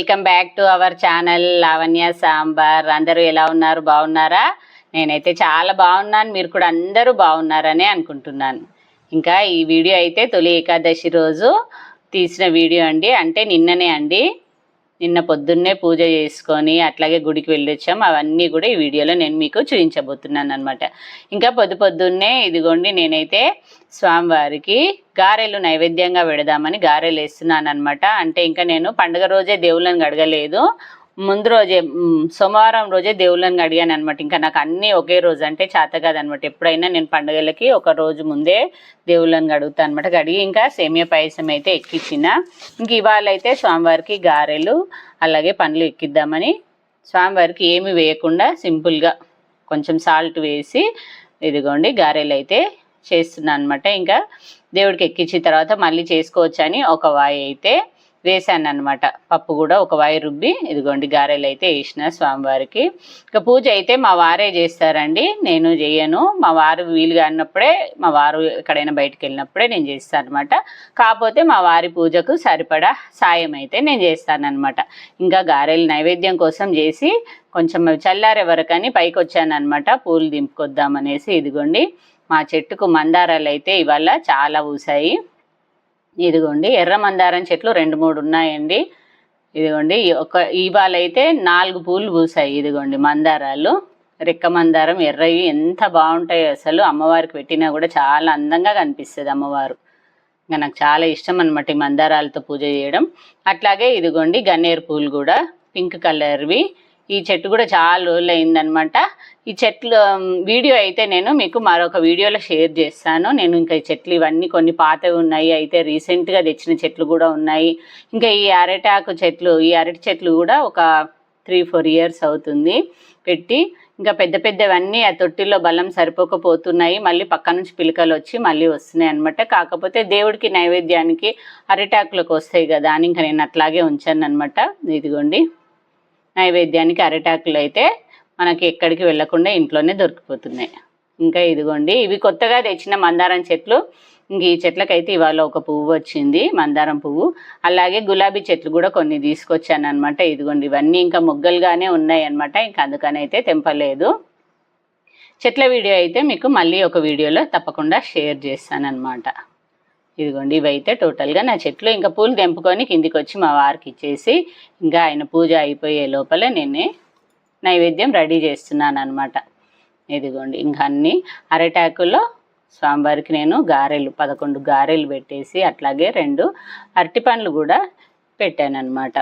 Welcome back to our channel Lavanya Sambar. అందరూ ఎలా ఉన్నారు? బాగున్నారా? నేనైతే చాలా బాగున్నాను. మీరు కూడా అందరూ బాగున్నారని అనుకుంటున్నాను. ఇంకా ఈ వీడియో అయితే తొలి ఏకాదశి రోజు తీసిన వీడియో అండి. అంటే నిన్ననే అండి. నిన్న పొద్దున్నే పూజ చేసుకొని అట్లాగే గుడికి వెళ్ళొచ్చాం. అవన్నీ కూడా ఈ వీడియోలో నేను మీకు చూపించబోతున్నాను అనమాట ఇంకా పొద్దు పొద్దున్నే ఇదిగోండి నేనైతే స్వామివారికి గారెలు నైవేద్యంగా పెడదామని గారెలు వేస్తున్నాను అనమాట అంటే ఇంకా నేను పండుగ రోజే దేవుళ్ళని గడగలేదు ముందు రోజే సోమవారం రోజే దేవుళ్ళని అడిగాను అనమాట ఇంకా నాకు అన్నీ ఒకే రోజు అంటే చేత కాదనమాట ఎప్పుడైనా నేను పండుగలకి ఒక రోజు ముందే దేవుళ్ళని అడుగుతాను అనమాట అడిగి ఇంకా సేమియా పాయసం అయితే ఎక్కించిన ఇంక ఇవాళ అయితే స్వామివారికి గారెలు అలాగే పండ్లు ఎక్కిద్దామని స్వామివారికి ఏమి వేయకుండా సింపుల్గా కొంచెం సాల్ట్ వేసి ఇదిగోండి గారెలు అయితే చేస్తున్నాను అనమాట ఇంకా దేవుడికి ఎక్కించిన తర్వాత మళ్ళీ చేసుకోవచ్చని ఒక వాయి అయితే వేసాను అనమాట పప్పు కూడా ఒక వాయి రుబ్బి ఇదిగోండి గారెలు అయితే వేసిన స్వామివారికి. ఇక పూజ అయితే మా వారే చేస్తారండి. నేను చేయను. మా వారు వీలుగా అన్నప్పుడే మా వారు ఎక్కడైనా బయటకు వెళ్ళినప్పుడే నేను చేస్తాను అనమాట కాకపోతే మా వారి పూజకు సరిపడా సాయం అయితే నేను చేస్తాను అనమాట ఇంకా గారెలు నైవేద్యం కోసం చేసి కొంచెం అవి చల్లారే వరకని పైకి వచ్చాను అనమాట పూలు దింపుకొద్దామనేసి ఇదిగోండి. మా చెట్టుకు మందారాలు అయితే ఇవాళ చాలా పూసాయి. ఇదిగోండి ఎర్ర మందారం చెట్లు రెండు మూడు ఉన్నాయండి. ఇదిగోండి ఒక ఇవాళ అయితే నాలుగు పూలు పూసాయి ఇదిగోండి మందారాలు. రెక్క మందారం ఎర్రవి ఎంత బాగుంటాయో అసలు అమ్మవారికి పెట్టినా కూడా చాలా అందంగా కనిపిస్తుంది అమ్మవారు. ఇంకా నాకు చాలా ఇష్టం అనమాట ఈ మందారాలతో పూజ చేయడం. అట్లాగే ఇదిగోండి గన్నేరు పూలు కూడా పింక్ కలర్వి. ఈ చెట్టు కూడా చాలా రోజులు అయిందనమాట. ఈ చెట్లు వీడియో అయితే నేను మీకు మరొక వీడియోలో షేర్ చేస్తాను. నేను ఇంకా ఈ చెట్లు ఇవన్నీ కొన్ని పాతవి ఉన్నాయి. అయితే రీసెంట్గా తెచ్చిన చెట్లు కూడా ఉన్నాయి. ఇంకా ఈ అరటాకు చెట్లు ఈ అరటి చెట్లు కూడా ఒక త్రీ ఫోర్ ఇయర్స్ అవుతుంది పెట్టి. ఇంకా పెద్ద పెద్దవన్నీ ఆ తొట్టిలో బలం సరిపోకపోతున్నాయి. మళ్ళీ పక్క నుంచి పిలకలు వచ్చి మళ్ళీ వస్తున్నాయి అనమాట కాకపోతే దేవుడికి నైవేద్యానికి అరిటాకులకు వస్తాయి కదా అని ఇంకా నేను అట్లాగే ఉంచాను అనమాట ఇదిగోండి. నైవేద్యానికి అరిటాకులు అయితే మనకి ఎక్కడికి వెళ్ళకుండా ఇంట్లోనే దొరికిపోతున్నాయి. ఇంకా ఇదిగోండి ఇవి కొత్తగా తెచ్చిన మందారం చెట్లు. ఇంక ఈ చెట్లకైతే ఇవాళ ఒక పువ్వు వచ్చింది మందారం పువ్వు. అలాగే గులాబీ చెట్లు కూడా కొన్ని తీసుకొచ్చాను అనమాట ఇదిగోండి ఇవన్నీ ఇంకా మొగ్గలుగానే ఉన్నాయి అనమాట ఇంకా అందుకని అయితే తెంపలేదు. చెట్ల వీడియో అయితే మీకు మళ్ళీ ఒక వీడియోలో తప్పకుండా షేర్ చేస్తానన్నమాట. ఇదిగోండి ఇవైతే టోటల్గా నా చెట్లు. ఇంకా పూలు తెంపుకొని కిందికి వచ్చి మా వారికి ఇచ్చేసి ఇంకా ఆయన పూజ అయిపోయే లోపల నేనే నైవేద్యం రెడీ చేస్తున్నాను అనమాట ఇదిగోండి ఇంకా అన్ని అరటాకుల్లో స్వామివారికి నేను గారెలు పదకొండు గారెలు పెట్టేసి అట్లాగే రెండు అరటిపండ్లు కూడా పెట్టాను అనమాట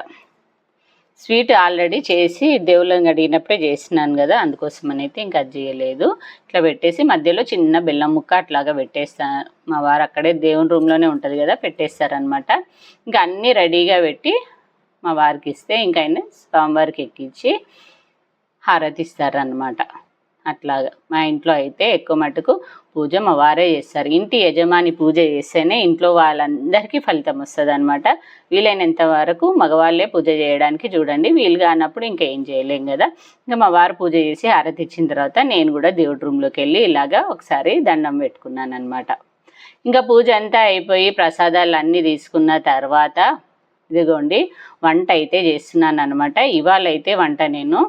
స్వీట్ ఆల్రెడీ చేసి దేవుళ్ళని అడిగినప్పుడే చేసినాను కదా అందుకోసం అయితే ఇంకా అది చేయలేదు. ఇట్లా పెట్టేసి మధ్యలో చిన్న బెల్లం ముక్క అట్లాగా పెట్టేస్తాను మా వారు అక్కడే దేవుని రూమ్లోనే ఉంటుంది కదా పెట్టేస్తారనమాట ఇంకా అన్నీ రెడీగా పెట్టి మా వారికి ఇస్తే ఇంకా ఆయన స్వామివారికి ఎక్కించి హారతి ఇస్తారనమాట అట్లాగా. మా ఇంట్లో అయితే ఎక్కువ మటుకు పూజ మా వారే చేస్తారు. ఇంటి యజమాని పూజ చేస్తేనే ఇంట్లో వాళ్ళందరికీ ఫలితం వస్తుంది అనమాట వీలైనంత వరకు మగవాళ్ళే పూజ చేయడానికి చూడండి. వీలు కానప్పుడు ఇంకా ఏం చేయలేం కదా. ఇంకా మా వారు పూజ చేసి హారతి ఇచ్చిన తర్వాత నేను కూడా దేవుడి రూమ్లోకి వెళ్ళి ఇలాగా ఒకసారి దండం పెట్టుకున్నాను అనమాట ఇంకా పూజ అంతా అయిపోయి ప్రసాదాలు అన్నీ తీసుకున్న తర్వాత ఇదిగోండి వంట అయితే చేస్తున్నాను అనమాట ఇవాళ అయితే వంట నేను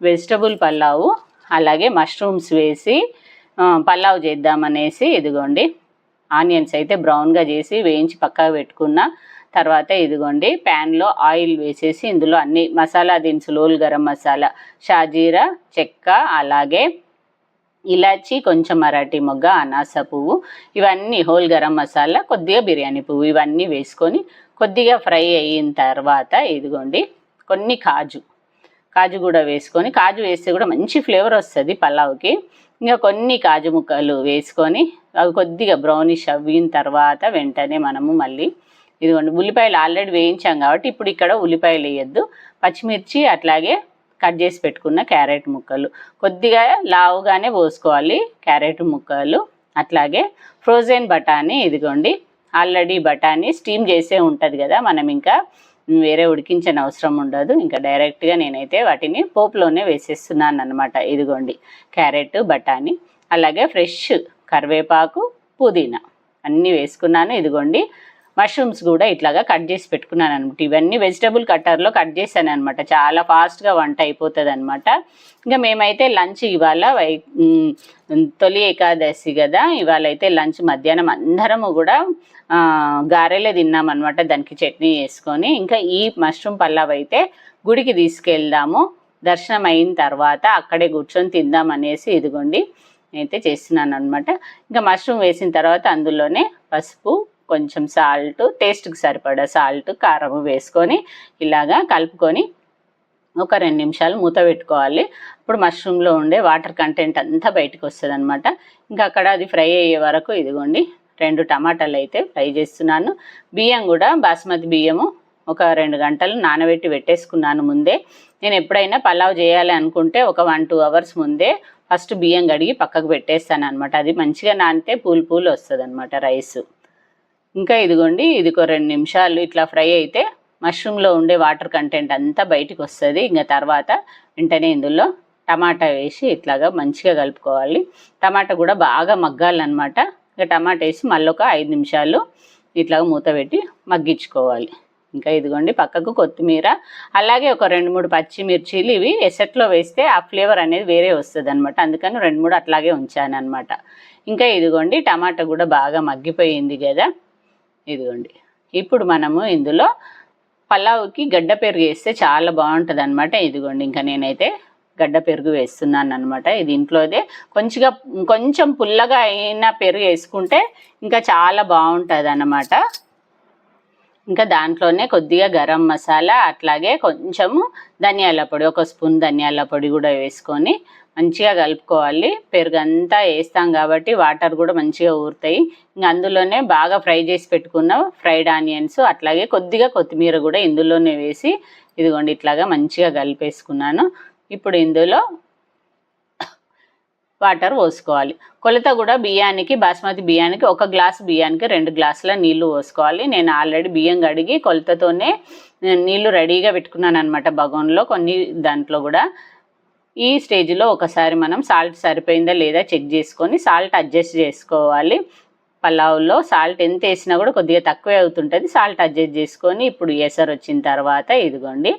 వెజిటబుల్ పలావు అలాగే మష్రూమ్స్ వేసి పలావ్ చేద్దామనేసి ఇదిగోండి. ఆనియన్స్ అయితే బ్రౌన్గా చేసి వేయించి పక్కకు పెట్టుకున్న తర్వాత ఇదిగోండి ప్యాన్లో ఆయిల్ వేసేసి ఇందులో అన్ని మసాలా దినుసులు గరం మసాలా షాజీరా చెక్క అలాగే ఇలాచి కొంచెం మరాఠీ మొగ్గ అనాస పువ్వు ఇవన్నీ హోల్ గరం మసాలా కొద్దిగా బిర్యానీ పువ్వు ఇవన్నీ వేసుకొని కొద్దిగా ఫ్రై అయిన తర్వాత ఇదిగోండి కొన్ని కాజు. కాజు కూడా వేసుకొని కాజు వేస్తే కూడా మంచి ఫ్లేవర్ వస్తుంది పలావ్కి. ఇంకా కొన్ని కాజు ముక్కలు వేసుకొని అవి కొద్దిగా బ్రౌనిష్ అవ్విన తర్వాత వెంటనే మనము మళ్ళీ ఇదిగోండి ఉల్లిపాయలు ఆల్రెడీ వేయించాం కాబట్టి ఇప్పుడు ఇక్కడ ఉల్లిపాయలు వేయద్దు. పచ్చిమిర్చి అట్లాగే కట్ చేసి పెట్టుకున్న క్యారెట్ ముక్కలు. కొద్దిగా లావుగానే పోసుకోవాలి క్యారెట్ ముక్కలు. అట్లాగే ఫ్రోజన్ బఠానీ ఇదిగోండి ఆల్రెడీ బఠానీ స్టీమ్ చేసే ఉంటుంది కదా మనం ఇంకా వేరే ఉడికించని అవసరం ఉండదు. ఇంకా డైరెక్ట్గా నేనైతే వాటిని పోపులోనే వేసేస్తున్నాను అనమాట ఇదిగోండి. క్యారెట్ బఠానీ అలాగే ఫ్రెష్ కరివేపాకు పుదీనా అన్నీ వేసుకున్నాను. ఇదిగోండి. మష్రూమ్స్ కూడా ఇట్లాగా కట్ చేసి పెట్టుకున్నాను అనమాట ఇవన్నీ వెజిటబుల్ కట్టర్లో కట్ చేశాను అనమాట చాలా ఫాస్ట్గా వంట అయిపోతుంది అనమాట ఇంకా మేమైతే లంచ్ ఇవాళ వై తొలి ఏకాదశి కదా ఇవాళ అయితే లంచ్ మధ్యాహ్నం అందరము కూడా గారెలే తిన్నామన్నమాట. దానికి చట్నీ వేసుకొని ఇంకా ఈ మష్రూమ్ పల్లావ్ అయితే గుడికి తీసుకెళ్దాము. దర్శనం అయిన తర్వాత అక్కడే కూర్చొని తిందాం అనేసి ఇదిగోండి నేనైతే చేస్తున్నాను అనమాట ఇంకా మష్రూమ్ వేసిన తర్వాత అందులోనే పసుపు కొంచెం సాల్ట్ టేస్ట్కి సరిపడా సాల్ట్ కారం వేసుకొని ఇలాగా కలుపుకొని ఒక రెండు నిమిషాలు మూత పెట్టుకోవాలి. ఇప్పుడు మష్రూమ్లో ఉండే వాటర్ కంటెంట్ అంతా బయటకు వస్తుంది అనమాట ఇంకా అక్కడ అది ఫ్రై అయ్యే వరకు ఇదిగోండి రెండు టమాటాలు అయితే ఫ్రై చేస్తున్నాను. బియ్యం కూడా బాస్మతి బియ్యము ఒక రెండు గంటలు నానబెట్టి పెట్టేసుకున్నాను ముందే. నేను ఎప్పుడైనా పలావ్ చేయాలి అనుకుంటే ఒక వన్ టూ అవర్స్ ముందే ఫస్ట్ బియ్యం కడిగి పక్కకు పెట్టేస్తాను అనమాట అది మంచిగా నానితే పూలు పూలు వస్తుంది అనమాట రైస్. ఇంకా ఇదిగోండి ఇది ఒక రెండు నిమిషాలు ఇట్లా ఫ్రై అయితే మష్రూమ్లో ఉండే వాటర్ కంటెంట్ అంతా బయటికి వస్తుంది. ఇంకా తర్వాత వెంటనే ఇందులో టమాటా వేసి ఇట్లాగా మంచిగా కలుపుకోవాలి. టమాటా కూడా బాగా మగ్గాలన్నమాట. ఇంకా టమాటా వేసి మళ్ళీ ఒక ఐదు నిమిషాలు ఇట్లాగా మూత పెట్టి మగ్గించుకోవాలి. ఇంకా ఇదిగోండి పక్కకు కొత్తిమీర అలాగే ఒక రెండు మూడు పచ్చిమిర్చీలు ఇవి ఎసట్లో వేస్తే ఆ ఫ్లేవర్ అనేది వేరే వస్తుంది అనమాట అందుకని రెండు మూడు అట్లాగే ఉంచాను అనమాట ఇంకా ఇదిగోండి టమాటా కూడా బాగా మగ్గిపోయింది కదా. ఇదిగోండి. ఇప్పుడు మనము ఇందులో పలావ్కి గడ్డ పెరుగు వేస్తే చాలా బాగుంటుంది అనమాట ఇదిగోండి ఇంకా నేనైతే గడ్డ పెరుగు వేస్తున్నాను అనమాట ఇది ఇంట్లోదే కొంచెంగా కొంచెం పుల్లగా అయిన పెరుగు వేసుకుంటే ఇంకా చాలా బాగుంటుంది అన్నమాట ఇంకా దాంట్లోనే కొద్దిగా గరం మసాలా అట్లాగే కొంచెము ధనియాల పొడి ఒక స్పూన్ ధనియాల పొడి కూడా వేసుకొని మంచిగా కలుపుకోవాలి. పెరుగు అంతా వేస్తాం కాబట్టి వాటర్ కూడా మంచిగా ఊరుతాయి. ఇంకా అందులోనే బాగా ఫ్రై చేసి పెట్టుకున్న. ఫ్రైడ్ ఆనియన్స్ అట్లాగే కొద్దిగా కొత్తిమీర కూడా ఇందులోనే వేసి ఇదిగోండి ఇట్లాగా మంచిగా కలిపేసుకున్నాను. ఇప్పుడు ఇందులో వాటర్ పోసుకోవాలి. కొలత కూడా బియ్యానికి బాస్మతి బియ్యానికి ఒక గ్లాస్ బియ్యానికి రెండు గ్లాసుల నీళ్ళు పోసుకోవాలి. నేను ఆల్రెడీ బియ్యం కడిగి కొలతతోనే నీళ్ళు రెడీగా పెట్టుకున్నాను అనమాట బగోన్లో. కొన్ని దాంట్లో కూడా ఈ స్టేజ్లో ఒకసారి మనం సాల్ట్ సరిపోయిందా లేదా చెక్ చేసుకొని సాల్ట్ అడ్జస్ట్ చేసుకోవాలి. పలావ్లో సాల్ట్ ఎంత వేసినా కూడా కొద్దిగా తక్కువే అవుతుంటుంది. సాల్ట్ అడ్జస్ట్ చేసుకొని ఇప్పుడు ఎసరు వచ్చిన తర్వాత ఇదిగోండి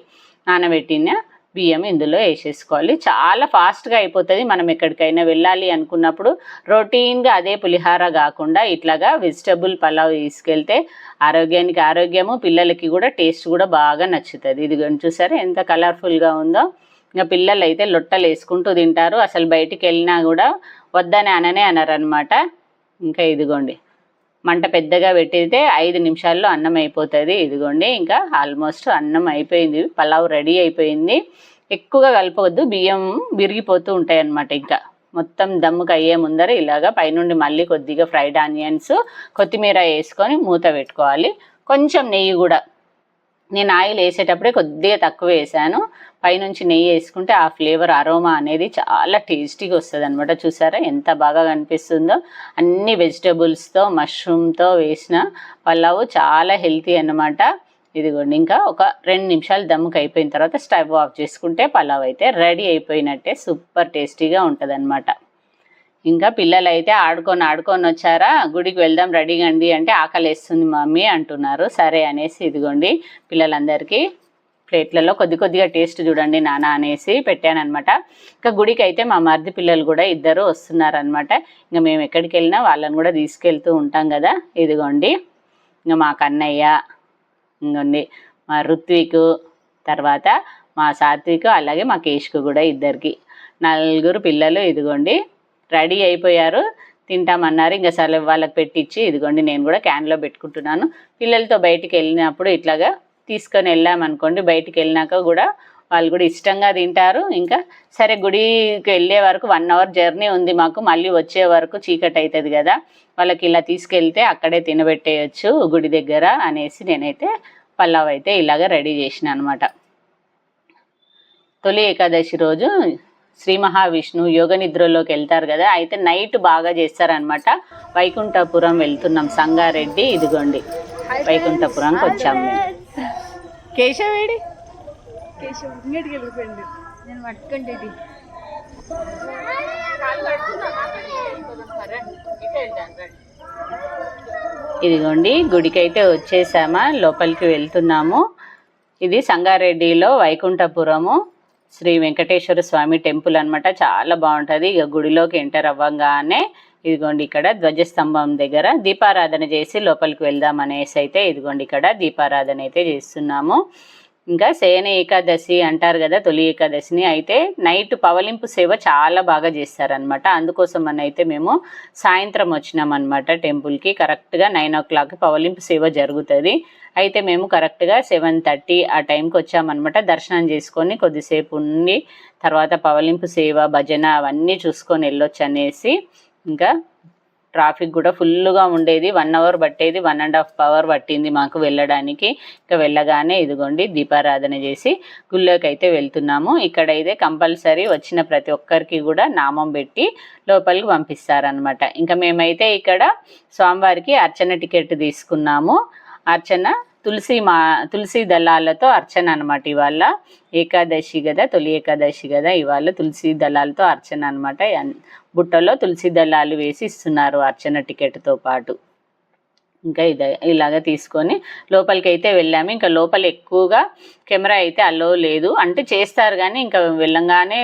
నానబెట్టిన బియ్యం ఇందులో వేసేసుకోవాలి. చాలా ఫాస్ట్గా అయిపోతుంది. మనం ఎక్కడికైనా వెళ్ళాలి అనుకున్నప్పుడు రొటీన్గా అదే పులిహార కాకుండా ఇట్లాగా వెజిటబుల్ పలావ్ తీసుకెళ్తే ఆరోగ్యానికి ఆరోగ్యము పిల్లలకి కూడా టేస్ట్ కూడా బాగా నచ్చుతుంది. ఇది చూసారా ఎంత కలర్ఫుల్గా ఉందో? ఇంకా పిల్లలు అయితే లొట్టలు వేసుకుంటూ తింటారు. అసలు బయటికి వెళ్ళినా కూడా వద్దని అననే అనరనమాట ఇంకా ఇదిగోండి మంట పెద్దగా పెట్టితే ఐదు నిమిషాల్లో అన్నం అయిపోతుంది. ఇదిగోండి ఇంకా ఆల్మోస్ట్ అన్నం అయిపోయింది. పలావ్ రెడీ అయిపోయింది. ఎక్కువగా కలపవద్దు బియ్యం విరిగిపోతూ ఉంటాయి అన్నమాట ఇంకా. మొత్తం దమ్ముకు అయ్యే ముందర ఇలాగా పైనుండి మళ్ళీ కొద్దిగా ఫ్రైడ్ ఆనియన్స్ కొత్తిమీర వేసుకొని మూత పెట్టుకోవాలి. కొంచెం నెయ్యి కూడా నేను ఆయిల్ వేసేటప్పుడే కొద్దిగా తక్కువ వేసాను. పైనుంచి నెయ్యి వేసుకుంటే ఆ ఫ్లేవర్ అరోమా అనేది చాలా టేస్టీగా వస్తుంది అనమాట చూసారా? ఎంత బాగా కనిపిస్తుందో. అన్ని వెజిటబుల్స్తో మష్రూమ్తో వేసిన పలావ్ చాలా హెల్తీ అనమాట ఇదిగోండి ఇంకా ఒక రెండు నిమిషాలు దమ్ముకు అయిపోయిన తర్వాత స్టవ్ ఆఫ్ చేసుకుంటే పలావ్ అయితే రెడీ అయిపోయినట్టే సూపర్ టేస్టీగా ఉంటుంది ఇంకా పిల్లలు అయితే ఆడుకొని ఆడుకొని వచ్చారా? గుడికి వెళ్దాం రెడీగా అండి అంటే ఆకలి వేస్తుంది మమ్మీ అంటున్నారు. సరే అనేసి ఇదిగోండి పిల్లలందరికీ ప్లేట్లలో కొద్ది కొద్దిగా టేస్ట్ చూడండి నాన్న అనేసి పెట్టానమాట ఇంకా గుడికి అయితే మా మరిది పిల్లలు కూడా ఇద్దరు వస్తున్నారనమాట ఇంకా మేము ఎక్కడికి వెళ్ళినా వాళ్ళని కూడా తీసుకెళ్తూ ఉంటాం కదా. ఇదిగోండి. ఇంకా మా కన్నయ్య ఇంకోండి మా ఋత్విక్ తర్వాత మా సాత్విక్ అలాగే మా కేష్కు కూడా ఇద్దరికి నలుగురు పిల్లలు ఇదిగోండి. రెడీ అయిపోయారు. తింటామన్నారు. ఇంకా సరే వాళ్ళకి పెట్టించి ఇదిగోండి నేను కూడా క్యాన్లో పెట్టుకుంటున్నాను. పిల్లలతో బయటికి వెళ్ళినప్పుడు ఇట్లాగా తీసుకొని వెళ్ళామనుకోండి. బయటికి వెళ్ళినాక కూడా వాళ్ళు కూడా ఇష్టంగా తింటారు. ఇంకా సరే గుడికి వెళ్ళే వరకు వన్ అవర్ జర్నీ ఉంది మాకు. మళ్ళీ వచ్చే వరకు చీకటి అవుతుంది కదా. వాళ్ళకి ఇలా తీసుకెళ్తే అక్కడే తినబెట్టేయచ్చు గుడి దగ్గర అనేసి నేనైతే పలావ్ అయితే ఇలాగ రెడీ చేసిన అనమాట తొలి ఏకాదశి రోజు శ్రీ మహావిష్ణు యోగ నిద్రలోకి వెళ్తారు కదా అయితే నైట్ బాగా చేస్తారనమాట వైకుంఠపురం వెళ్తున్నాం సంగారెడ్డి ఇదిగోండి. వైకుంఠపురంకి వచ్చాము మేము. కేశవేడి. ఇదిగోండి గుడికి అయితే వచ్చేసామా లోపలికి వెళ్తున్నాము. ఇది సంగారెడ్డిలో వైకుంఠపురము. శ్రీ వెంకటేశ్వర స్వామి టెంపుల్ అన్నమాట. చాలా బాగుంటుంది. ఇక గుడిలోకి ఎంటర్ అవ్వగానే ఇదిగోండి ఇక్కడ ధ్వజస్తంభం దగ్గర దీపారాధన చేసి లోపలికి వెళ్దాం అనేసి అయితే ఇదిగోండి ఇక్కడ దీపారాధన అయితే చేస్తున్నాము. ఇంకా శయన ఏకాదశి అంటారు కదా తొలి ఏకాదశిని. అయితే నైట్ పవలింపు సేవ చాలా బాగా చేస్తారనమాట అందుకోసం అని అయితే మేము సాయంత్రం వచ్చినాం అనమాట టెంపుల్కి. కరెక్ట్గా నైన్ ఓ క్లాక్కి పవలింపు సేవ జరుగుతుంది. అయితే మేము కరెక్ట్గా సెవెన్ థర్టీ ఆ టైంకి వచ్చామన్నమాట. దర్శనం చేసుకొని కొద్దిసేపు ఉండి తర్వాత పవలింపు సేవ భజన అవన్నీ చూసుకొని వెళ్ళొచ్చు అనేసి ఇంకా ట్రాఫిక్ కూడా ఫుల్గా ఉండేది. వన్ అవర్ పట్టేది వన్ అండ్ హాఫ్ అవర్ పట్టింది మాకు వెళ్ళడానికి. ఇంకా వెళ్ళగానే ఇదిగోండి దీపారాధన చేసి గుళ్ళోకి అయితే వెళ్తున్నాము. అయితే కంపల్సరీ వచ్చిన ప్రతి ఒక్కరికి కూడా నామం పెట్టి లోపలికి పంపిస్తారనమాట ఇంకా మేమైతే ఇక్కడ స్వామివారికి అర్చన టికెట్ తీసుకున్నాము. అర్చన తులసి మా తులసి దళాలతో అర్చన అనమాట ఇవాళ. ఏకాదశి కదా తొలి ఏకాదశి కదా ఇవాళ తులసి దళాలతో అర్చన అనమాట బుట్టలో తులసి దళాలు వేసి ఇస్తున్నారు అర్చన టికెట్తో పాటు. ఇంకా ఇదే ఇలాగా తీసుకొని లోపలికి అయితే వెళ్ళాము. ఇంకా లోపల ఎక్కువగా కెమెరా అయితే అలో లేదు. అంటే చేస్తారు కానీ ఇంకా వెళ్ళంగానే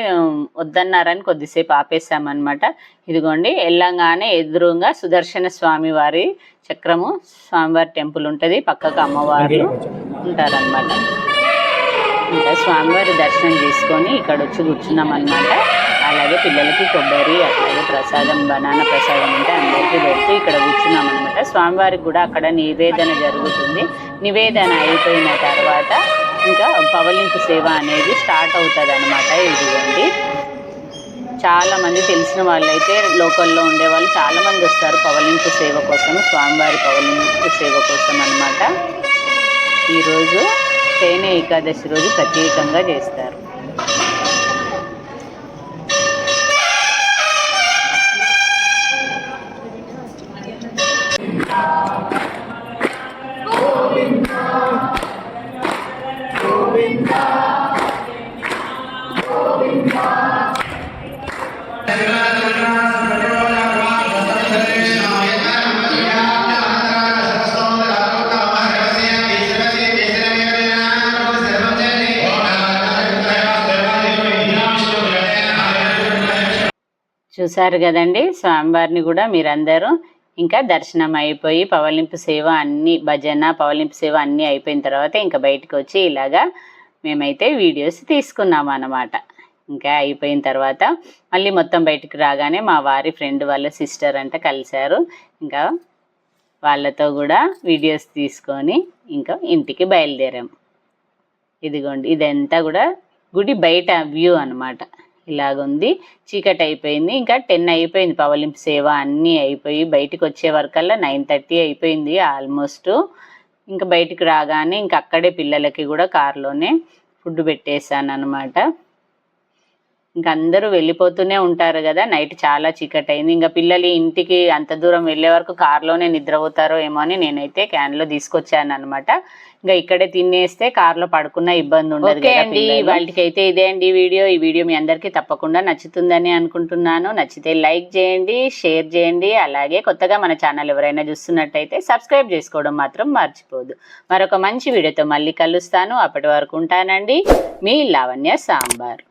వద్దన్నారని కొద్దిసేపు ఆపేసామన్నమాట. ఇదిగోండి వెళ్ళంగానే ఎదురుగా సుదర్శన స్వామి వారి చక్రము స్వామివారి టెంపుల్ ఉంటుంది. పక్కకు అమ్మవారు ఉంటారనమాట ఇంకా స్వామివారి దర్శనం చేసుకొని ఇక్కడ వచ్చి కూర్చున్నాం అనమాట అలాగే పిల్లలకి కొబ్బరి అలాగే ప్రసాదం బనానా ప్రసాదం ఉంటే అందరికీ పెడుతూ ఇక్కడ కూర్చున్నామన్నమాట. స్వామివారికి కూడా అక్కడ నివేదన జరుగుతుంది. నివేదన అయిపోయిన తర్వాత ఇంకా పవలింపు సేవ అనేది స్టార్ట్ అవుతుంది అనమాట ఇదిగోండి. చాలామంది తెలిసిన వాళ్ళైతే లోకల్లో ఉండే వాళ్ళు వస్తారు పవలింపు సేవ కోసం స్వామివారి పవలింపు సేవ కోసం అనమాట ఈరోజు తేనె ఏకాదశి రోజు ప్రత్యేకంగా చేస్తారు. చూశారు కదండి. స్వామివారిని కూడా మీరందరూ ఇంకా దర్శనం అయిపోయి పవలింపు సేవ అన్ని భజన పవలింపు సేవ అన్నీ అయిపోయిన తర్వాత ఇంకా బయటకు వచ్చి ఇలాగా మేమైతే వీడియోస్ తీసుకున్నాం అన్నమాట. ఇంకా అయిపోయిన తర్వాత మళ్ళీ మొత్తం బయటకు రాగానే మా వారి ఫ్రెండ్ వాళ్ళ సిస్టర్ అంట కలిశారు. ఇంకా వాళ్ళతో కూడా వీడియోస్ తీసుకొని ఇంకా ఇంటికి బయలుదేరాం. ఇదిగోండి ఇదంతా కూడా గుడి బయట వ్యూ అనమాట ఇలాగుంది. చీకటి అయిపోయింది. ఇంకా టెన్ అయిపోయింది పవలింపు సేవ అన్నీ అయిపోయి బయటికి వచ్చే వరకల్లా నైన్ థర్టీ అయిపోయింది ఆల్మోస్ట్. ఇంకా బయటికి రాగానే ఇంకా అక్కడే పిల్లలకి కూడా కారులోనే ఫుడ్ పెట్టేశాను అనమాట ఇంకా అందరూ వెళ్ళిపోతూనే ఉంటారు కదా. నైట్ చాలా చీకటి అయింది ఇంకా పిల్లలు ఇంటికి అంత దూరం వెళ్ళే వరకు కార్లోనే నిద్రపోతారో ఏమో అని నేనైతే క్యాన్లో తీసుకొచ్చాను అనమాట ఇంకా ఇక్కడే తినేస్తే కార్లో పడుకున్న ఇబ్బంది ఉండదు అండి, వాళ్ళకి అయితే ఇదే అండి వీడియో. ఈ వీడియో మీ అందరికీ తప్పకుండా నచ్చుతుందని అనుకుంటున్నాను. నచ్చితే లైక్ చేయండి షేర్ చేయండి. అలాగే కొత్తగా మన ఛానల్ ఎవరైనా చూస్తున్నట్టయితే సబ్స్క్రైబ్ చేసుకోవడం మాత్రం మర్చిపోదు. మరొక మంచి వీడియోతో మళ్ళీ కలుస్తాను. అప్పటి వరకు ఉంటానండి. మీ లావణ్య సాంబార్.